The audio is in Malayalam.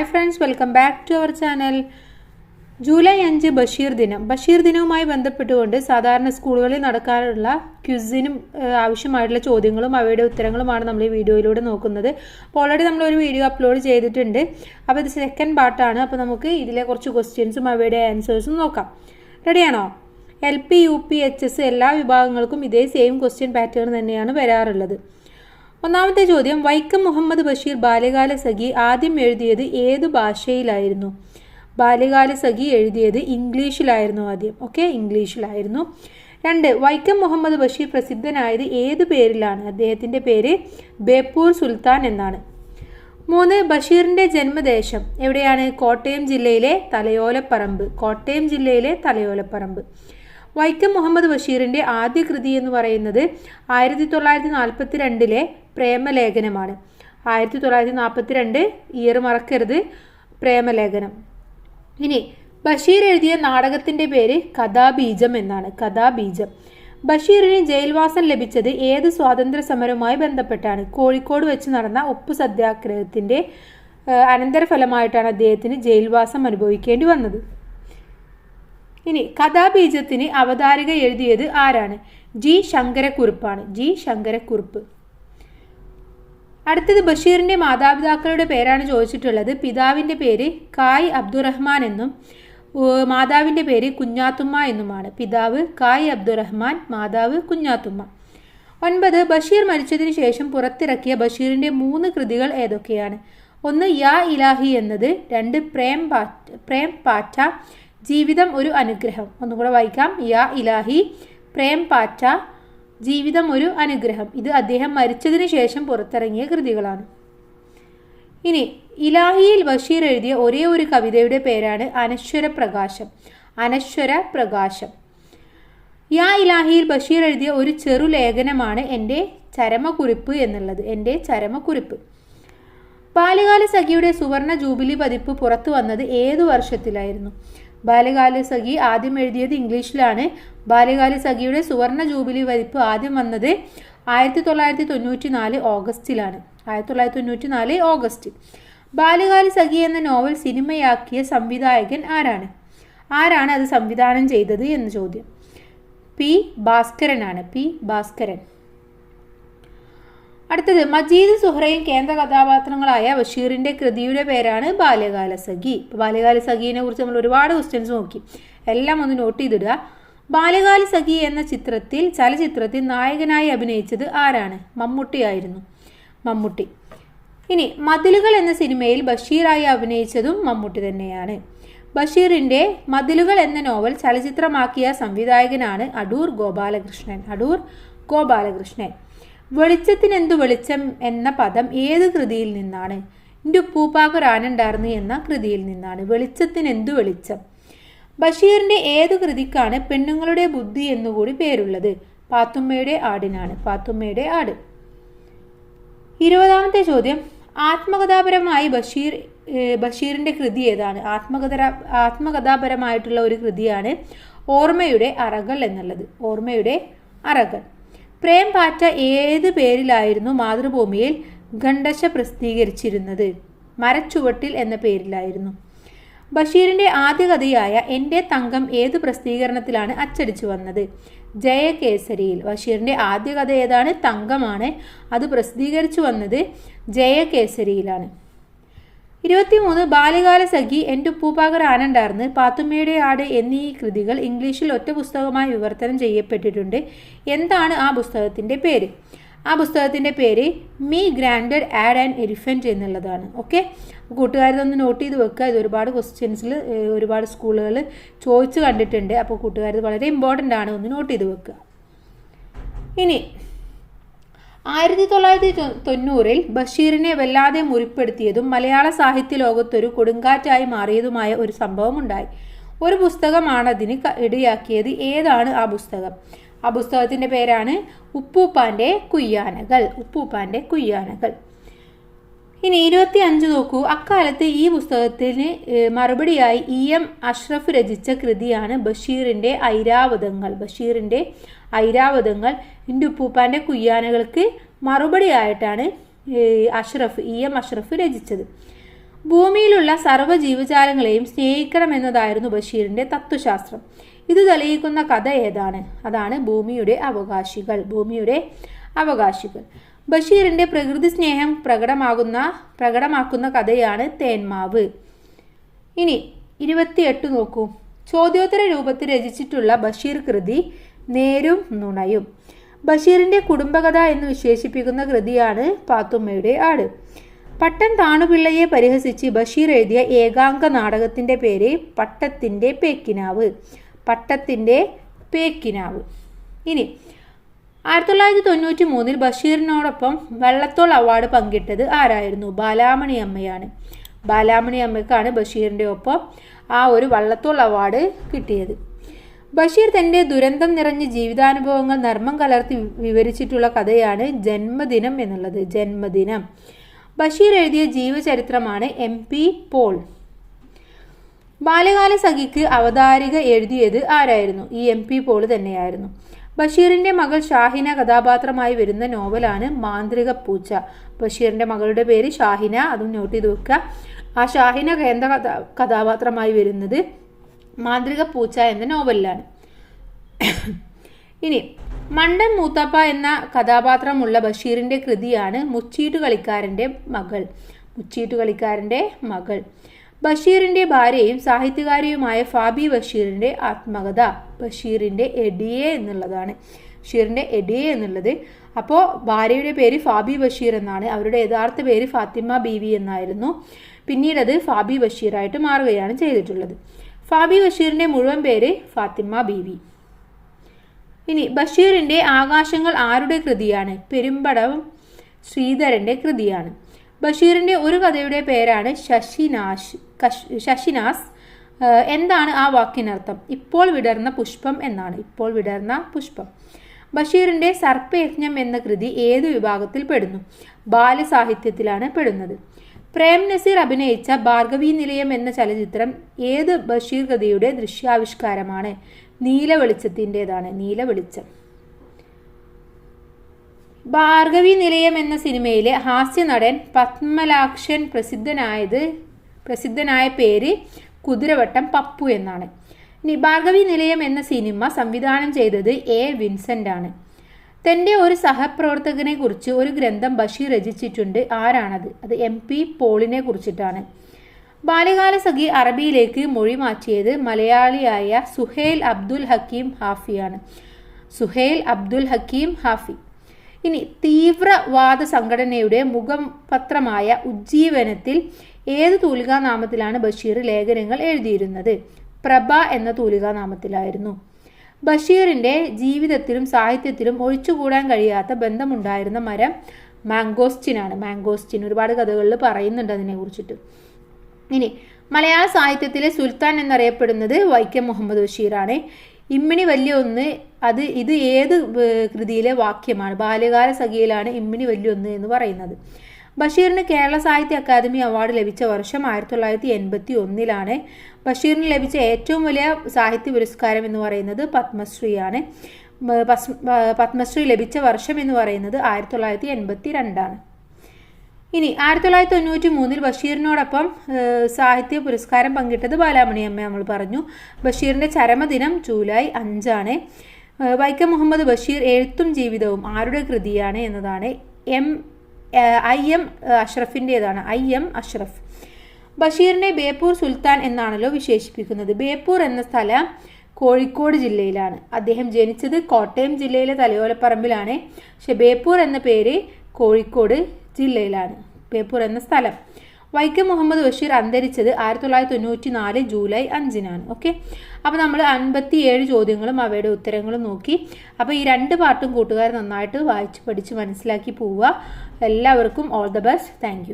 Hi friends welcome back to our channel July അഞ്ച് ബഷീർ ദിനം. ബഷീർ ദിനവുമായി ബന്ധപ്പെട്ടുകൊണ്ട് സാധാരണ സ്കൂളുകളിൽ നടക്കാറുള്ള ക്വിസിനും ഏഹ്, ആവശ്യമായിട്ടുള്ള ചോദ്യങ്ങളും അവയുടെ ഉത്തരങ്ങളുമാണ് നമ്മൾ ഈ വീഡിയോയിലൂടെ നോക്കുന്നത്. അപ്പോൾ ഓൾറെഡി നമ്മളൊരു വീഡിയോ അപ്ലോഡ് ചെയ്തിട്ടുണ്ട്. അപ്പോൾ ഇത് സെക്കൻഡ് പാർട്ടാണ് അപ്പോൾ നമുക്ക് ഇതിലെ കുറച്ച് ക്വസ്റ്റ്യൻസും അവയുടെ ആൻസേഴ്സും നോക്കാം. റെഡിയാണോ L P U P H S എല്ലാ വിഭാഗങ്ങൾക്കും ഇതേ സെയിം ക്വസ്റ്റ്യൻ പാറ്റേൺ തന്നെയാണ് വരാറുള്ളത്. ഒന്നാമത്തെ ചോദ്യം വൈക്കം മുഹമ്മദ് ബഷീർ ബാല്യകാല സഖി ആദ്യം എഴുതിയത് ഏത് ഭാഷയിലായിരുന്നു? ബാല്യകാല സഖി എഴുതിയത് ഇംഗ്ലീഷിലായിരുന്നു ആദ്യം. ഓക്കെ ഇംഗ്ലീഷിലായിരുന്നു. രണ്ട് വൈക്കം മുഹമ്മദ് ബഷീർ പ്രസിദ്ധനായത് ഏത് പേരിലാണ്? അദ്ദേഹത്തിന്റെ പേര് ബേപ്പൂർ സുൽത്താൻ എന്നാണ്. മൂന്ന് ബഷീറിന്റെ ജന്മദേശം എവിടെയാണ്? കോട്ടയം ജില്ലയിലെ തലയോലപ്പറമ്പ്. കോട്ടയം ജില്ലയിലെ തലയോലപ്പറമ്പ്. വൈക്കം മുഹമ്മദ് ബഷീറിന്റെ ആദ്യ കൃതി എന്ന് പറയുന്നത് ആയിരത്തി തൊള്ളായിരത്തി നാൽപ്പത്തി രണ്ടിലെ പ്രേമലേഖനമാണ്. ആയിരത്തി തൊള്ളായിരത്തി നാൽപ്പത്തി രണ്ട് ഇയർ മറക്കരുത് പ്രേമലേഖനം. ഇനി ബഷീർ എഴുതിയ നാടകത്തിന്റെ പേര് കഥാബീജം എന്നാണ് കഥാബീജം. ബഷീറിന് ജയിൽവാസം ലഭിച്ചത് ഏത് സ്വാതന്ത്ര്യ സമരവുമായി ബന്ധപ്പെട്ടാണ്? കോഴിക്കോട് വെച്ച് നടന്ന ഉപ്പ് സത്യാഗ്രഹത്തിന്റെ അനന്തരഫലമായിട്ടാണ് അദ്ദേഹത്തിന് ജയിൽവാസം അനുഭവിക്കേണ്ടി വന്നത്. ഇനി കഥാബീജത്തിന് അവതാരിക എഴുതിയത് ആരാണ്? ജി ശങ്കരക്കുറുപ്പാണ്. ജി ശങ്കരക്കുറുപ്പ്. അടുത്തത് ബഷീറിന്റെ മാതാപിതാക്കളുടെ പേരാണ് ചോദിച്ചിട്ടുള്ളത്. പിതാവിന്റെ പേര് കായ് അബ്ദുറഹ്മാൻ എന്നും മാതാവിന്റെ പേര് കുഞ്ഞാത്തുമ്മ എന്നുമാണ്. പിതാവ് കായ് അബ്ദുറഹ്മാൻ മാതാവ് കുഞ്ഞാത്തുമ്മ. ഒൻപത് ബഷീർ മരിച്ചതിന് ശേഷം പുറത്തിറക്കിയ ബഷീറിന്റെ മൂന്ന് കൃതികൾ ഏതൊക്കെയാണ്? ഒന്ന് യാ ഇലാഹി എന്നത് രണ്ട് പ്രേം പാറ്റ പ്രേം പാറ്റ ജീവിതം ഒരു അനുഗ്രഹം. ഒന്നുകൂടെ വായിക്കാം. യാ ഇലാഹി പ്രേം പാറ്റ. ജീവിതം ഒരു അനുഗ്രഹം. ഇത് അദ്ദേഹം മരിച്ചതിന് ശേഷം പുറത്തിറങ്ങിയ കൃതികളാണ്. ഇനി ഇലാഹിയിൽ ബഷീർ എഴുതിയ ഒരേ ഒരു കവിതയുടെ പേരാണ് അനശ്വര പ്രകാശം അനശ്വര പ്രകാശം യാ ഇലാഹിയിൽ ബഷീർ എഴുതിയ ഒരു ചെറു ലേഖനമാണ് എന്റെ ചരമക്കുറിപ്പ് എന്നുള്ളത്. എന്റെ ചരമക്കുറിപ്പ്. ബാല്യകാല സഖിയുടെ സുവർണ ജൂബിലി പതിപ്പ് പുറത്തു വന്നത് ഏതു വർഷത്തിലായിരുന്നു? ബാല്യകാല സഖി ആദ്യം എഴുതിയത് ഇംഗ്ലീഷിലാണ്. ബാല്യകാല സഖിയുടെ സുവർണ ജൂബിലി വരിപ്പ് ആദ്യം വന്നത് ആയിരത്തി തൊള്ളായിരത്തി തൊണ്ണൂറ്റി നാല് ഓഗസ്റ്റിലാണ്. ആയിരത്തി തൊള്ളായിരത്തി തൊണ്ണൂറ്റി നാല് ഓഗസ്റ്റ്. ബാല്യകാല സഖി എന്ന നോവൽ സിനിമയാക്കിയ സംവിധായകൻ ആരാണ്? ആരാണ് അത് സംവിധാനം ചെയ്തത് എന്ന ചോദ്യം. പി ഭാസ്കരനാണ്. പി ഭാസ്കരൻ. അടുത്തത് മജീദ് സുഹ്റയും കേന്ദ്ര കഥാപാത്രങ്ങളായ ബഷീറിന്റെ കൃതിയുടെ പേരാണ് ബാല്യകാല സഖി. ബാല്യകാല സഖീനെ കുറിച്ച് നമ്മൾ ഒരുപാട് ക്വസ്റ്റ്യൻസ് നോക്കി. എല്ലാം ഒന്ന് നോട്ട് ചെയ്തിടുക. ബാല്യകാല സഖി എന്ന ചിത്രത്തിൽ ചലച്ചിത്രത്തിൽ നായകനായി അഭിനയിച്ചത് ആരാണ്? മമ്മൂട്ടിയായിരുന്നു മമ്മൂട്ടി. ഇനി മതിലുകൾ എന്ന സിനിമയിൽ ബഷീറായി അഭിനയിച്ചതും മമ്മൂട്ടി തന്നെയാണ്. ബഷീറിന്റെ മതിലുകൾ എന്ന നോവൽ ചലച്ചിത്രമാക്കിയ സംവിധായകനാണ് അടൂർ ഗോപാലകൃഷ്ണൻ. അടൂർ ഗോപാലകൃഷ്ണൻ. വെളിച്ചത്തിനെന്തു വെളിച്ചം എന്ന പദം ഏത് കൃതിയിൽ നിന്നാണ്? എന്റെ ഉപ്പൂപ്പാക്ക് ഉപ്പൂപ്പാക്കൊരാനുണ്ടായിരുന്നു എന്ന കൃതിയിൽ നിന്നാണ്. വെളിച്ചത്തിനെന്തു വെളിച്ചം? ബഷീറിന്റെ ഏത് കൃതിക്കാണ് പെണ്ണുങ്ങളുടെ ബുദ്ധി എന്നുകൂടി പേരുള്ളത്? പാത്തുമ്മയുടെ ആടിനാണ്. പാത്തുമ്മയുടെ ആട്. ഇരുപതാമത്തെ ചോദ്യം. ആത്മകഥാപരമായി ബഷീർ ബഷീറിന്റെ കൃതി ഏതാണ്? ആത്മകഥ ആത്മകഥാപരമായിട്ടുള്ള ഒരു കൃതിയാണ് ഓർമ്മയുടെ അറകൾ എന്നുള്ളത്. ഓർമ്മയുടെ അറകൾ. പ്രേം പാറ്റ ഏത് പേരിലായിരുന്നു മാതൃഭൂമിയിൽ ഖണ്ഡശ പ്രസിദ്ധീകരിച്ചിരുന്നത്? മരച്ചുവട്ടിൽ എന്ന പേരിലായിരുന്നു. ബഷീറിന്റെ ആദ്യ കഥയായ എന്റെ തങ്കം ഏത് പ്രസിദ്ധീകരണത്തിലാണ് അച്ചടിച്ചു വന്നത്? ജയകേസരിയിൽ. ബഷീറിന്റെ ആദ്യ കഥ ഏതാണ്? തങ്കമാണ്. അത് പ്രസിദ്ധീകരിച്ചു വന്നത് ജയകേസരിയിലാണ്. ഇരുപത്തിമൂന്ന് ബാല്യകാല സഖി എന്റെ ഉപ്പൂപ്പാകർ ആനണ്ടാർന്ന് പാത്തുമ്മയുടെ ആട് എന്നീ കൃതികൾ ഇംഗ്ലീഷിൽ ഒറ്റ പുസ്തകമായി വിവർത്തനം ചെയ്യപ്പെട്ടിട്ടുണ്ട്. എന്താണ് ആ പുസ്തകത്തിന്റെ പേര്? ആ പുസ്തകത്തിന്റെ പേര് me granted add and elephant എന്നുള്ളതാണ്. ഓക്കെ? കൂട്ടുകാരതൊന്ന് നോട്ട് ചെയ്ത് വെക്കുക. ഇത് ഒരുപാട് ക്വസ്റ്റ്യൻസിൽ ഒരുപാട് സ്കൂളുകൾ ചോദിച്ച് കണ്ടിട്ടുണ്ട്. അപ്പോൾ കൂട്ടുകാരത് വളരെ ഇമ്പോർട്ടന്റ് ആണ്. ഒന്ന് നോട്ട് ചെയ്ത് വെക്കുക. ഇനി ആയിരത്തി തൊള്ളായിരത്തി തൊണ്ണൂറിൽ ബഷീറിനെ വല്ലാതെ മുറിപ്പെടുത്തിയതും മലയാള സാഹിത്യ ലോകത്തൊരു കൊടുങ്കാറ്റായി മാറിയതുമായ ഒരു സംഭവം ഉണ്ടായി ഒരു പുസ്തകമാണ് അതിന് ഇടയാക്കിയത്. ഏതാണ് ആ പുസ്തകം? ആ പുസ്തകത്തിന്റെ പേരാണ് ഉപ്പൂപ്പാന്റെ കുയ്യാനകൾ. ഉപ്പൂപ്പാന്റെ കുയ്യാനകൾ. ഇനി ഇരുപത്തി അഞ്ച് നോക്കൂ. അക്കാലത്ത് ഈ പുസ്തകത്തിന് മറുപടിയായി ഇ. എം. അഷ്റഫ് രചിച്ച കൃതിയാണ് ബഷീറിന്റെ ഐരാവതങ്ങൾ. ബഷീറിന്റെ ഐരാവതങ്ങൾ എന്റെ ഉപ്പൂപ്പാന്റെ കുയ്യാനകൾക്ക് മറുപടിയായിട്ടാണ് അഷ്റഫ് ഇ എം അഷ്റഫ് രചിച്ചത്. ഭൂമിയിലുള്ള സർവ ജീവജാലങ്ങളെയും സ്നേഹിക്കണമെന്നതായിരുന്നു ബഷീറിന്റെ തത്വശാസ്ത്രം. ഇത് തെളിയിക്കുന്ന കഥ ഏതാണ്? അതാണ് ഭൂമിയുടെ അവകാശികൾ ഭൂമിയുടെ അവകാശികൾ. ബഷീറിന്റെ പ്രകൃതി സ്നേഹം പ്രകടമാകുന്ന പ്രകടമാക്കുന്ന കഥയാണ് തേന്മാവ്. ഇനി ഇരുപത്തിയെട്ട് നോക്കൂ. ചോദ്യോത്തര രൂപത്തിൽ രചിച്ചിട്ടുള്ള ബഷീർ കൃതി നേരും നുണയും. ബഷീറിന്റെ കുടുംബകഥ എന്ന് വിശേഷിപ്പിക്കുന്ന കൃതിയാണ് പാത്തുമ്മയുടെ ആട്. പട്ടം താണുപിള്ളയെ പരിഹസിച്ച് ബഷീർ എഴുതിയ ഏകാംഗ നാടകത്തിന്റെ പേര് പട്ടത്തിന്റെ പേക്കിനാവ്. പട്ടത്തിന്റെ പേക്കിനാവ്. ഇനി ആയിരത്തി തൊള്ളായിരത്തി തൊണ്ണൂറ്റി മൂന്നിൽ ബഷീറിനോടൊപ്പം വെള്ളത്തോൾ അവാർഡ് പങ്കിട്ടത് ആരായിരുന്നു? ബാലാമണി അമ്മയാണ്. ബാലാമണി അമ്മയ്ക്കാണ് ബഷീറിന്റെ ഒപ്പം ആ ഒരു വള്ളത്തോൾ അവാർഡ് കിട്ടിയത്. ബഷീർ തന്റെ ദുരന്തം നിറഞ്ഞ ജീവിതാനുഭവങ്ങൾ നർമ്മം കലർത്തി വിവരിച്ചിട്ടുള്ള കഥയാണ് ജന്മദിനം എന്നുള്ളത്. ജന്മദിനം. ബഷീർ എഴുതിയ ജീവചരിത്രമാണ് എം പി പോൾ. ബാല്യകാല സഖിക്ക് അവതാരിക എഴുതിയത് ആരായിരുന്നു? ഈ എം പി പോൾ തന്നെയായിരുന്നു. ബഷീറിന്റെ മകൾ ഷാഹിന കഥാപാത്രമായി വരുന്ന നോവലാണ് മാന്ത്രിക പൂച്ച. ബഷീറിന്റെ മകളുടെ പേര് ഷാഹിന. അതും നോട്ട് ചെയ്ത് വെക്കുക. ആ ഷാഹിന കേന്ദ്ര കഥാ കഥാപാത്രമായി വരുന്നത് മാന്ത്രിക പൂച്ച എന്ന നോവലിലാണ്. ഇനി മണ്ടൻ മൂത്തപ്പ എന്ന കഥാപാത്രമുള്ള ബഷീറിന്റെ കൃതിയാണ് മുച്ചീട്ട് കളിക്കാരന്റെ മകൾ. മുച്ചീട്ട് കളിക്കാരന്റെ മകൾ. ബഷീറിന്റെ ഭാര്യയും സാഹിത്യകാരിയുമായ ഫാബി ബഷീറിന്റെ ആത്മകഥ. ബഷീറിന്റെ എഡിയെ എന്നുള്ളതാണ്. ബഷീറിന്റെ എഡിയെ എന്നുള്ളത്. അപ്പോൾ ഭാര്യയുടെ പേര് ഫാബി ബഷീർ എന്നാണ്. അവരുടെ യഥാർത്ഥ പേര് ഫാത്തിമ ബീവി എന്നായിരുന്നു. പിന്നീട് അത് ഫാബി ബഷീറായിട്ട് മാറുകയാണ് ചെയ്തിട്ടുള്ളത്. ഫാബി ബഷീറിന്റെ മുഴുവൻ പേര് ഫാത്തിമ ബീവി. ഇനി ബഷീറിന്റെ ആകാശങ്ങൾ ആരുടെ കൃതിയാണ്? പെരുമ്പടവും ശ്രീധരന്റെ കൃതിയാണ്. ബഷീറിന്റെ ഒരു കഥയുടെ പേരാണ് ശശിനാശ് ശശിനാസ്. എന്താണ് ആ വാക്കിനർത്ഥം? ഇപ്പോൾ വിടർന്ന പുഷ്പം എന്നാണ്. ഇപ്പോൾ വിടർന്ന പുഷ്പം. ബഷീറിന്റെ സർപ്പയജ്ഞം എന്ന കൃതി ഏത് വിഭാഗത്തിൽ പെടുന്നു? ബാലസാഹിത്യത്തിലാണ് പെടുന്നത്. പ്രേം നസീർ അഭിനയിച്ച ഭാർഗവി നിലയം എന്ന ചലച്ചിത്രം ഏത് ബഷീർ ഗതിയുടെ ദൃശ്യാവിഷ്കാരമാണ്? നീല വെളിച്ചത്തിന്റെതാണ് നീല വെളിച്ചം. ഭാർഗവി നിലയം എന്ന സിനിമയിലെ ഹാസ്യനടൻ പത്മലാക്ഷൻ പ്രസിദ്ധനായത് പ്രസിദ്ധനായ പേര് കുതിരവട്ടം പപ്പു എന്നാണ്. ഭാർഗവി നിലയം എന്ന സിനിമ സംവിധാനം ചെയ്തത് എ. വിൻസെന്റ് ആണ് തന്റെ ഒരു സഹപ്രവർത്തകനെ കുറിച്ച് ഒരു ഗ്രന്ഥം ബഷീർ രചിച്ചിട്ടുണ്ട്. ആരാണത്? അത് എം പി പോളിനെ കുറിച്ചിട്ടാണ്. ബാല്യകാല സഖി അറബിയിലേക്ക് മൊഴി മാറ്റിയത് മലയാളിയായ സുഹേൽ അബ്ദുൽ ഹക്കീം ഹാഫിയാണ്. സുഹേൽ അബ്ദുൽ ഹക്കീം ഹാഫി. ഇനി തീവ്രവാദ സംഘടനയുടെ മുഖപത്രമായ ഉജ്ജീവനത്തിൽ ഏത് തൂലികാനാമത്തിലാണ് ബഷീർ ലേഖനങ്ങൾ എഴുതിയിരുന്നത്? പ്രഭ എന്ന തൂലികാനാമത്തിലായിരുന്നു. ബഷീറിന്റെ ജീവിതത്തിലും സാഹിത്യത്തിലും ഒഴിച്ചുകൂടാൻ കഴിയാത്ത ബന്ധമുണ്ടായിരുന്ന മരം മാംഗോസ്റ്റിനാണ് മാംഗോസ്റ്റിൻ ഒരുപാട് കഥകളിൽ പറയുന്നുണ്ട് അതിനെ കുറിച്ചിട്ട്. ഇനി മലയാള സാഹിത്യത്തിലെ സുൽത്താൻ എന്നറിയപ്പെടുന്നത് വൈക്കം മുഹമ്മദ് ബഷീറാണ്. ഇമ്മിണി വലിയ ഒന്ന് അത് ഇത് ഏത് കൃതിയിലെ വാക്യമാണ്? ബാല്യകാല സഖിയിലാണ് ഇമ്മിണി വലിയ ഒന്ന് എന്ന് പറയുന്നത്. ബഷീറിന് കേരള സാഹിത്യ അക്കാദമി അവാർഡ് ലഭിച്ച വർഷം ആയിരത്തി തൊള്ളായിരത്തി എൺപത്തി ഒന്നിലാണ് ബഷീറിന് ലഭിച്ച ഏറ്റവും വലിയ സാഹിത്യ പുരസ്കാരം എന്ന് പറയുന്നത് പത്മശ്രീയാണ്. പത്മശ്രീ ലഭിച്ച വർഷം എന്ന് പറയുന്നത് ആയിരത്തി തൊള്ളായിരത്തി എൺപത്തി രണ്ടാണ് ഇനി ആയിരത്തി തൊള്ളായിരത്തി തൊണ്ണൂറ്റി മൂന്നിൽ ബഷീറിനോടൊപ്പം സാഹിത്യ പുരസ്കാരം പങ്കിട്ടത് ബാലാമണി അമ്മ നമ്മൾ പറഞ്ഞു. ബഷീറിന്റെ ചരമദിനം ജൂലൈ അഞ്ചാണ്. വൈക്കം മുഹമ്മദ് ബഷീർ എഴുത്തും ജീവിതവും ആരുടെ കൃതിയാണ് എന്നതാണ് എം ഐ എം അഷ്റഫിന്റെതാണ് ഐ എം അഷ്റഫ്. ബഷീറിനെ ബേപ്പൂർ സുൽത്താൻ എന്നാണല്ലോ വിശേഷിപ്പിക്കുന്നത്. ബേപ്പൂർ എന്ന സ്ഥലം കോഴിക്കോട് ജില്ലയിലാണ്. അദ്ദേഹം ജനിച്ചത് കോട്ടയം ജില്ലയിലെ തലയോലപ്പറമ്പിലാണ്. പക്ഷെ ബേപ്പൂർ എന്ന പേര് കോഴിക്കോട് ജില്ലയിലാണ്. ബേപ്പൂർ എന്ന സ്ഥലം. വൈക്കം മുഹമ്മദ് ബഷീർ അന്തരിച്ചത് ആയിരത്തി തൊള്ളായിരത്തി തൊണ്ണൂറ്റി നാല് ജൂലൈ അഞ്ചിനാണ് ഓക്കെ അപ്പോൾ നമ്മൾ അൻപത്തി ഏഴ് ചോദ്യങ്ങളും അവയുടെ ഉത്തരങ്ങളും നോക്കി. അപ്പോൾ ഈ രണ്ട് പാട്ടും കൂട്ടുകാർ നന്നായിട്ട് വായിച്ച് പഠിച്ച് മനസ്സിലാക്കി പോവുക. എല്ലാവർക്കും ഓൾ ദ ബെസ്റ്റ് താങ്ക്